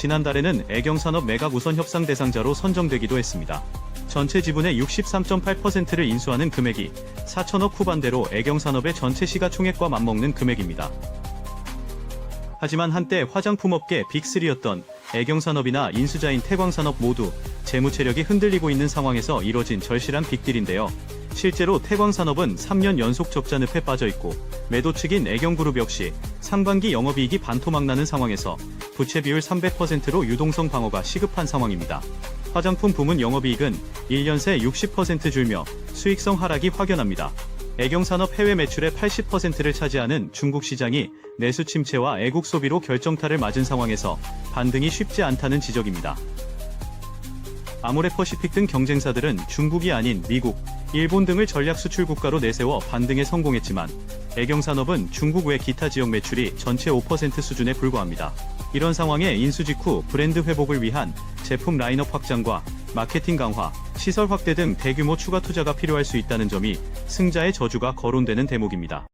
지난달에는 애경산업 매각 우선 협상 대상자로 선정되기도 했습니다. 전체 지분의 63.8%를 인수하는 금액이 4천억 후반대로 애경산업의 전체 시가총액과 맞먹는 금액입니다. 하지만 한때 화장품업계 빅3였던 애경산업이나 인수자인 태광산업 모두 재무 체력이 흔들리고 있는 상황에서 이뤄진 절실한 빅딜인데요. 실제로 태광산업은 3년 연속 적자 늪에 빠져 있고 매도 측인 애경그룹 역시 상반기 영업이익이 반토막 나는 상황에서 부채 비율 300%로 유동성 방어가 시급한 상황입니다. 화장품 부문 영업이익은 1년 새 60% 줄며 수익성 하락이 확연합니다. 애경산업 해외 매출의 80%를 차지하는 중국 시장이 내수 침체와 애국 소비로 결정타를 맞은 상황에서 반등이 쉽지 않다는 지적입니다. 아모레퍼시픽 등 경쟁사들은 중국이 아닌 미국, 일본 등을 전략 수출 국가로 내세워 반등에 성공했지만 애경 산업은 중국 외 기타 지역 매출이 전체 5% 수준에 불과합니다. 이런 상황에 인수 직 후 브랜드 회복을 위한 제품 라인업 확장과 마케팅 강화, 시설 확대 등 대규모 추가 투자가 필요할 수 있다는 점이 승자의 저주가 거론되는 대목입니다.